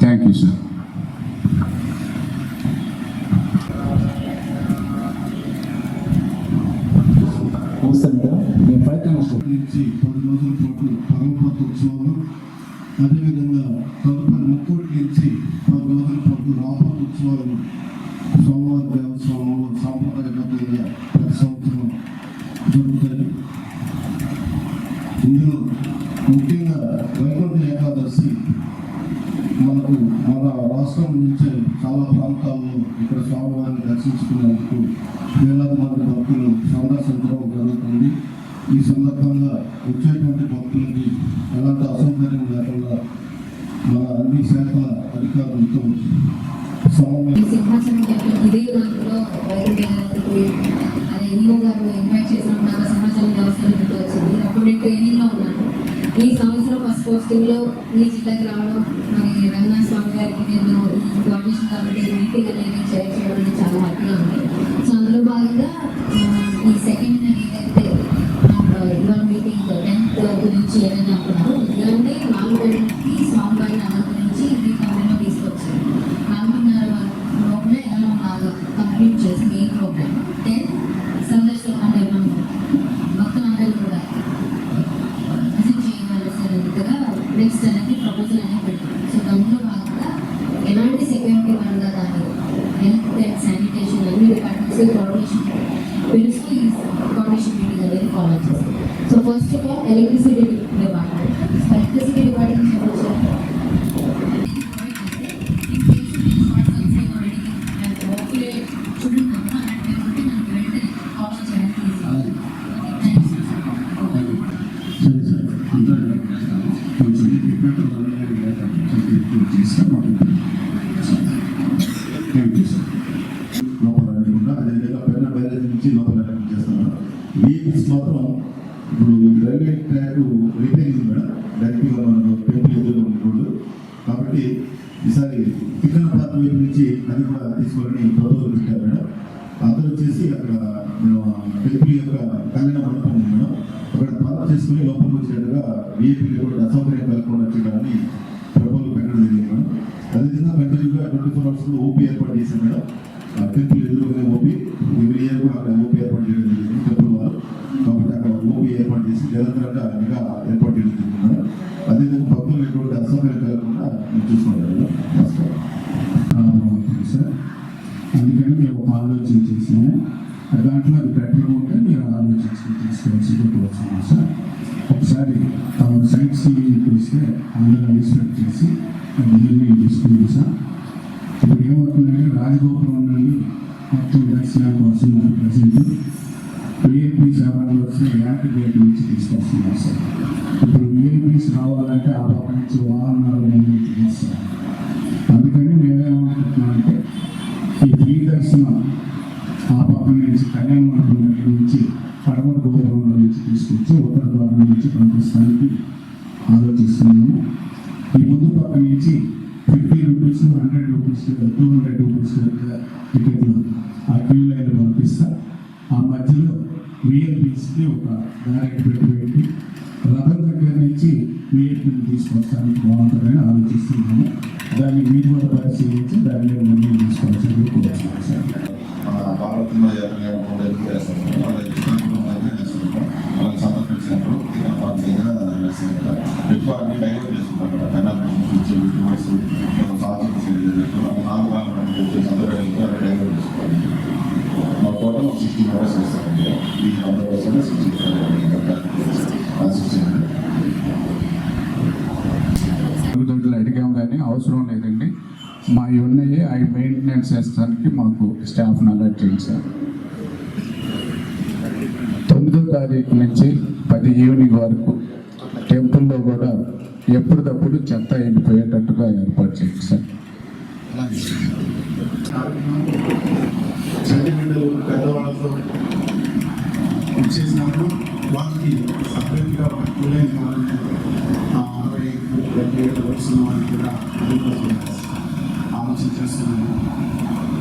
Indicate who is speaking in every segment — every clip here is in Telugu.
Speaker 1: థ్యాంక్ యూ సార్
Speaker 2: నుంచి పది రోజుల పాటు పరమపద ఉత్సవాలు అదేవిధంగా తదుపరి ముక్కోటి నుంచి పది రోజుల పాటు రాపద ఉత్సవాలు సోమవారం దేవస్థానంలో సాంప్రదాయబద్ధంగా ప్రతి సంవత్సరం జరుగుతాయి. ఇందులో ముఖ్యంగా వైకుంఠ ఏకాదశి మనకు మన రాష్ట్రం నుంచి చాలా ప్రాంతాల్లో ఇక్కడ స్వామివారిని దర్శించుకునేందుకు వేలాది మంది భక్తులు సందర్శించడం జరుగుతుంది. ఈ సందర్భంగా వచ్చేటువంటి భక్తులకి ఎలాంటి అసౌకర్యం లేకుండా మన అన్ని శాఖల అధికారులతో సమన్వయం
Speaker 3: ఈ సింహాసనం టెంపుల్ ఇదే దాంట్లో వైకుంఠకి అదే ఈఓ గారు ఇన్వైట్ చేసినప్పుడు నాకు సింహాచలం దేవస్థానం గుర్తు వచ్చింది అప్పుడు నేను ట్రైనింగ్లో ఉన్నాను ఈ సంవత్సరం ఫస్ట్ పోస్టింగ్లో ఈ జిల్లాకి రావడం మరి రంగనాథ నేను ఈ కోఆర్డినేషన్ కమిటీ మీటింగ్ అనేది చేయడం చాలా హ్యాపీగా ఉంది సో అందులో భాగంగా ఈ సెకండ్ ఏదైతే అయితే ఇవాళ మీటింగ్ టెన్త్ గురించి
Speaker 2: ఏమైనా మాత్రం ఇప్పుడు రైల్వే ట్రాక్ రిపేరింగ్ మేడం. డైరెక్ట్గా మన టెంపుల్ ఎదురుగా రోడ్డు కాబట్టి ఈసారి తిక్కన పాత వైపు నుంచి అది కూడా తీసుకోవాలని ప్రభుత్వం పెట్టారు మేడం. అందరూ వచ్చేసి అక్కడ టెంపుల్ యొక్క కళ్యాణ మండపం ఉంది మేడం. అక్కడ పార్క్ చేసుకుని లోపలికి వచ్చేట్టుగా వీఐపీ కూడా అసౌకర్యం కలగకుండా చేయడాన్ని ప్రభుత్వం పెట్టడం జరిగింది మేడం. అదేవిధంగా కంటిన్యూగా ట్వంటీ ఫోర్ అవర్స్లో ఓపీ ఏర్పాటు చేశాం మేడం. టెంపుల్ నిరంతరంగా ఏర్పాటు చేయడం అదేవిధంగా భక్తులు ఎటువంటి అసౌకర్యం కలగకుండా మేము చూసుకుంటాం నమస్కారం.
Speaker 1: సార్. అందుకని మేము ఒక ఆలోచన చేసాము దాంట్లో అది బెటర్గా ఉంటే మీరు ఆలోచించి తీసుకోవాల్సి వచ్చినాం సార్. ఒకసారి సైట్ సీయింగ్కి వస్తే అందరూ ఇన్స్పెక్ట్ చేసి నిర్ణయం తీసుకున్నాం సార్. ఇప్పుడు ఏమవుతుందంటే రాజగోపురం నుండి మొత్తం దర్శనం కోసం తీసుకొస్తున్నారు సార్ ఇప్పుడు విఐపీస్ రావాలంటే ఆ పక్క నుంచి వాహనాలు మూమెంట్ సార్ అందుకని మేమేమనుకుంటున్నాం ఈ ఫ్రీ దర్శనం ఆ పక్క నుంచి కళ్యాణ మండపం దగ్గర నుంచి పడమర గోపురంలో నుంచి తీసుకొచ్చి ఉత్తర ద్వారం నుంచి పంపిస్తానికి ఆలోచిస్తున్నాము ఈ ముందు పక్క నుంచి fifty rupees hundred rupees two hundred rupees ఇక్కడ ఆ క్యూ లైన్ పంపిస్తా ఆ మధ్యలో విఎల్పీస్కి ఒక డైరెక్ట్ పెట్టి పెట్టి రథం దగ్గర నుంచి విఎల్పీని తీసుకొస్తానికి బాగుంటుందని ఆలోచిస్తున్నాము దాన్ని మీరు కూడా పరిశీలించి దాని మీద తీసుకోవాల్సింది కోరుతున్నాను
Speaker 4: భారతంలో అలాగే ఎక్కువ అన్ని డైవర్ట్ చేసుకుంటాం కదా యూట్యూబర్స్ నాలుగు డైవర్ట్ చేసుకోవాలి మా టోటల్ సిక్స్టీ మెంబర్స్ వస్తారండి ఈ హండ్రెడ్ పర్సెంట్ సిక్స్టీ సిక్స్టీ
Speaker 1: మా ఉన్నాయి. అవి మెయింటెనెన్స్ చేస్తానికి మాకు స్టాఫ్ని అలర్ట్ చేయండి సార్ తొమ్మిదో తారీఖు నుంచి పది ఈవినింగ్ వరకు టెంపుల్లో కూడా ఎప్పటికప్పుడు చెత్త ఎండిపోయేటట్టుగా ఏర్పాటు చేయండి సార్ పెద్దవాళ్ళతో చేసినప్పుడు వాళ్ళకి సపరేట్గా వాళ్ళని అరవై డెబ్బై వాళ్ళకి కూడా అందుకోసం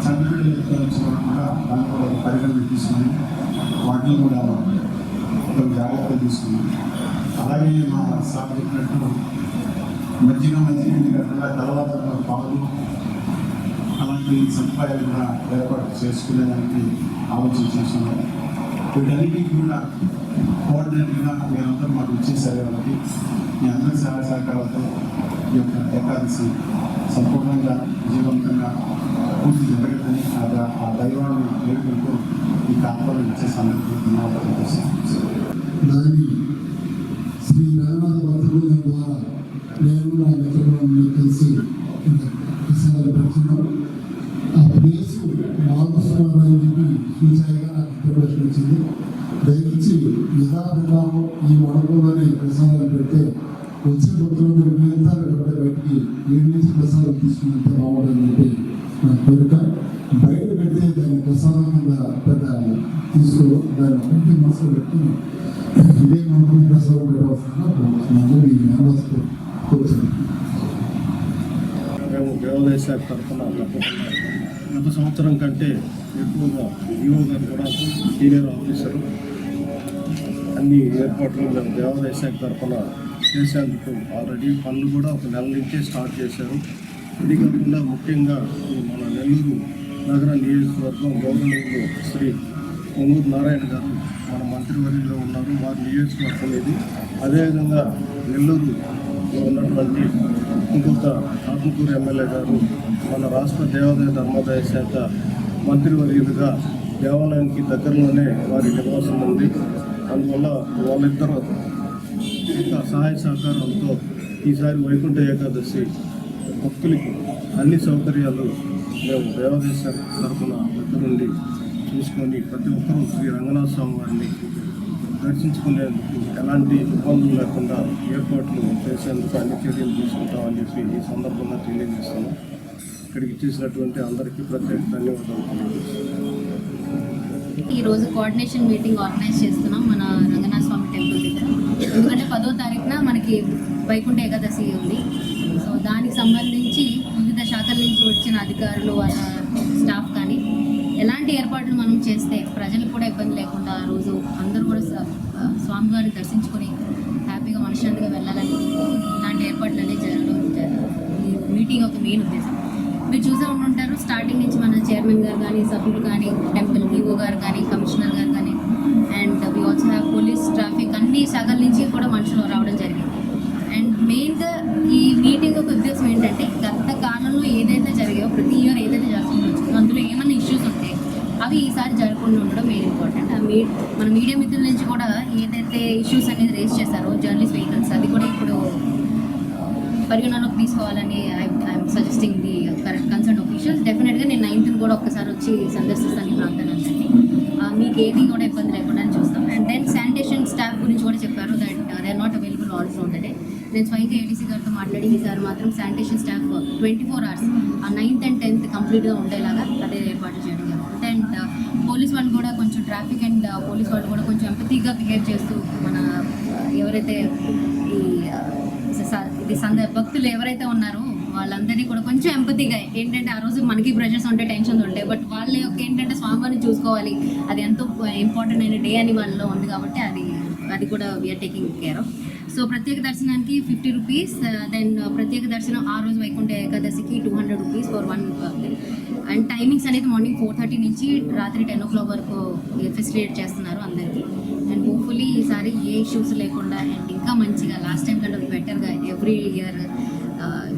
Speaker 1: ఆలోచన చేస్తున్నాను కూడా దాన్ని కూడా పరిగణన తీసుకుని వాటిని కూడా కొంచెం జాగ్రత్త తీసుకున్నాను అలాగే మా సార్ చెప్పినట్టు మజ్జిగ మజ్జిగ కాకుండా తర్వాత పాలు అలాంటి సదుపాయాలు కూడా ఏర్పాటు చేసుకునేదానికి ఆలోచన చేస్తున్నాం. వీటన్నిటికీ కూడా కోఆర్డినేట్గా మీరందరూ మాకు ఇచ్చేసారు వాళ్ళకి మీ అందరి సహాయ సహకారాలతో ఈ యొక్క ఏకాదశి సంపూర్ణంగా విజయవంతంగా పూర్తి జరగదని ఆ దైవాన్ని వేడుకుంటూ ఈ కాలంలో ఇచ్చే సందర్భంగా ధన్యవాదాలు
Speaker 5: కోరిక బయట పెడితే దాన్ని ప్రసాదం పెద్ద తీసుకో దాన్ని ఒకటి మనసులో పెట్టుకుని ఇదే మనకు ప్రసాదం పెట్టవలసిన ఈ మేనస్తో కూర్చొని
Speaker 6: మేము దేవాలయ శాఖ తరఫున గత సంవత్సరం కంటే ఎక్కువగా ఈఓ గారు కూడా సీనియర్ ఆఫీసర్ అన్ని ఏర్పాట్లు మేము దేవాలయ శాఖ తరఫున చేసేందుకు ఆల్రెడీ పనులు కూడా ఒక నెల నుంచే స్టార్ట్ చేశారు. అది కాకుండా ముఖ్యంగా మన నెల్లూరు నగర నియోజకవర్గం గౌరవనీయులు శ్రీ పొంగూరు నారాయణ గారు మన మంత్రివర్యంలో ఉన్నారు. వారి నియోజకవర్గం ఇది. అదేవిధంగా నెల్లూరు ఉన్నటువంటి ఇంకొక ఆత్మకూరు ఎమ్మెల్యే గారు మన రాష్ట్ర దేవాదాయ ధర్మాదాయ శాఖ మంత్రివర్యులుగా దేవాలయానికి దగ్గరలోనే వారి నివాసం ఉంది. అందువల్ల వాళ్ళిద్దరూ ఇంకా సహాయ సహకారాలతో ఈసారి వైకుంఠ ఏకాదశి భక్తులకి అన్ని సౌకర్యాలు మేము దేవాదాయ శాఖ తరఫున దగ్గరుండి చూసుకొని ప్రతి ఒక్కరూ శ్రీ రంగనాథ స్వామి వారిని దర్శించుకునేందుకు ఎలాంటి ఇబ్బందులు లేకుండా ఏర్పాట్లు చేసేందుకు అన్ని చర్యలు తీసుకుంటామని చెప్పి ఈ సందర్భంగా తెలియజేస్తాను ఇక్కడికి చేసినటువంటి అందరికీ ప్రత్యేక ధన్యవాదాలు
Speaker 3: ఈ రోజు కోఆర్డినేషన్ మీటింగ్ ఆర్గనైజ్ చేస్తున్నాం మన రంగనాథ స్వామి టెంపుల్ దగ్గర. ఎందుకంటే పదో తారీఖున మనకి వైకుంఠ ఏకాదశి ఉంది. సో దానికి సంబంధించి వివిధ శాఖల నుంచి వచ్చిన అధికారులు వాళ్ళ స్టాఫ్ కానీ ఎలాంటి ఏర్పాట్లు మనం చేస్తే ప్రజలకు కూడా ఇబ్బంది లేకుండా ఆ రోజు అందరూ కూడా స్వామివారిని దర్శించుకొని హ్యాపీగా మనశ్శాంతిగా వెళ్ళాలని ఇలాంటి ఏర్పాట్లు అనేది జరగడం మీటింగ్ ఒక మెయిన్ ఉద్దేశం. మీరు చూసే ఉంటుంటారు స్టార్టింగ్ నుంచి మన చైర్మన్ గారు కానీ సభ్యులు కానీ టెంపుల్ ఈఓ గారు కానీ కమిషనర్ గారు కానీ and we also have police traffic అన్ని సగల నుంచి కూడా మనుషులు రావడం జరిగింది. మెయిన్గా ఈ మీటింగ్ ఒక ఉద్దేశం ఏంటంటే గత కాలంలో ఏదైతే జరిగాయో ప్రతి ఇయర్ ఏదైతే జరుగుతుందో అందులో ఏమైనా ఇష్యూస్ ఉంటే అవి ఈసారి జరగకుండా ఉండడం మెయిన్ ఇంపార్టెంట్ ఆ మీ మన మీడియా మిత్రుల నుంచి కూడా ఏదైతే ఇష్యూస్ అనేది రేస్ చేశారో జర్నలిస్ట్ వెహికల్స్ అది కూడా ఇప్పుడు పరిగణనలోకి తీసుకోవాలని I'm suggesting the correct concern officials డెఫినెట్గా నేను నైన్త్ కూడా ఒక్కసారి వచ్చి సందర్శిస్తాను ఈ ప్రాంతాన్ని. మీకు ఏది కూడా ఇబ్బంది లేకుండా చూస్తాం. అండ్ దెన్ శానిటేషన్ స్టాఫ్ గురించి కూడా చెప్పారు that they are not available also on the day నేను స్వయంగా ఏడీసీ గారితో మాట్లాడి ఈసారి మాత్రం sanitation staff twenty four hours ఆ నైన్త్ అండ్ టెన్త్ కంప్లీట్గా ఉండేలాగా అదే ఏర్పాటు చేయడం జరుగుతుంది అండ్ పోలీస్ వాళ్ళు కూడా కొంచెం ట్రాఫిక్ అండ్ పోలీస్ వాళ్ళు కూడా కొంచెం ఎంపతిగా బిహేవ్ చేస్తూ మన uh, ఎవరైతే ఈ uh, ఇది సంద భక్తులు ఎవరైతే ఉన్నారో వాళ్ళందరినీ కూడా కొంచెం ఎంపతిగా ఏంటంటే ఆ రోజు మనకి ప్రెషర్స్ ఉంటాయి టెన్షన్స్ ఉంటాయి బట్ వాళ్ళ యొక్క ఏంటంటే స్వామివారిని చూసుకోవాలి అది ఎంతో uh, ఇంపార్టెంట్ అయిన డే అని వాళ్ళలో ఉంది కాబట్టి అది అది కూడా we are taking care of so ప్రత్యేక దర్శనానికి fifty rupees uh, then uh, ప్రత్యేక దర్శనం ఆ రోజు వైకుంఠ ఏకాదశికి two hundred rupees for one uh, and timings అనేది మార్నింగ్ ఫోర్ థర్టీ నుంచి రాత్రి టెన్ ఓ క్లాక్ వరకు ఫెసిలిటేట్ చేస్తున్నారు అందరికీ. అండ్ హోప్ఫుల్లీ ఈసారి ఏ ఇష్యూస్ లేకుండా అండ్ ఇంకా మంచిగా లాస్ట్ టైం కంటే బెటర్గా ఎవ్రీ ఇయర్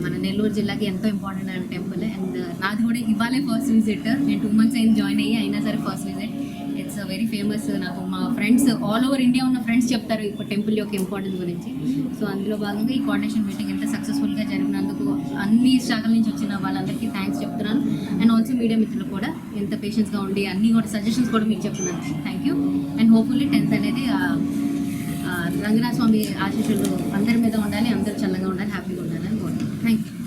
Speaker 3: మన నెల్లూరు జిల్లాకి ఎంతో ఇంపార్టెంట్ అయిన టెంపుల్ అండ్ నాది కూడా ఇవాళే ఫస్ట్ విజిట్ నేను టూ మంత్స్ అయింది జాయిన్ అయ్యి అయినా సరే ఫస్ట్ విజిట్ వెరీ ఫేమస్ నాకు మా ఫ్రెండ్స్ ఆల్ ఓవర్ ఇండియా ఉన్న ఫ్రెండ్స్ చెప్తారు ఇప్పుడు టెంపుల్ యొక్క ఇంపార్టెన్స్ గురించి. సో అందులో భాగంగా ఈ కోఆర్డినేషన్ మీటింగ్ ఎంత సక్సెస్ఫుల్గా జరిగినందుకు అన్ని శాఖల నుంచి వచ్చిన వాళ్ళందరికీ థ్యాంక్స్ చెప్తున్నాను. అండ్ ఆల్సో మీడియా మిత్రులు కూడా ఎంత పేషెన్స్గా ఉండి అన్ని కూడా సజెషన్స్ కూడా మీకు చెప్తున్నాను. Thank you and hopefully tenth అనేది రంగనాథ స్వామి ఆశీస్సులు అందరి మీద ఉండాలి అందరూ చల్లగా ఉండాలి హ్యాపీగా ఉండాలని కోరుతున్నాను. Thank you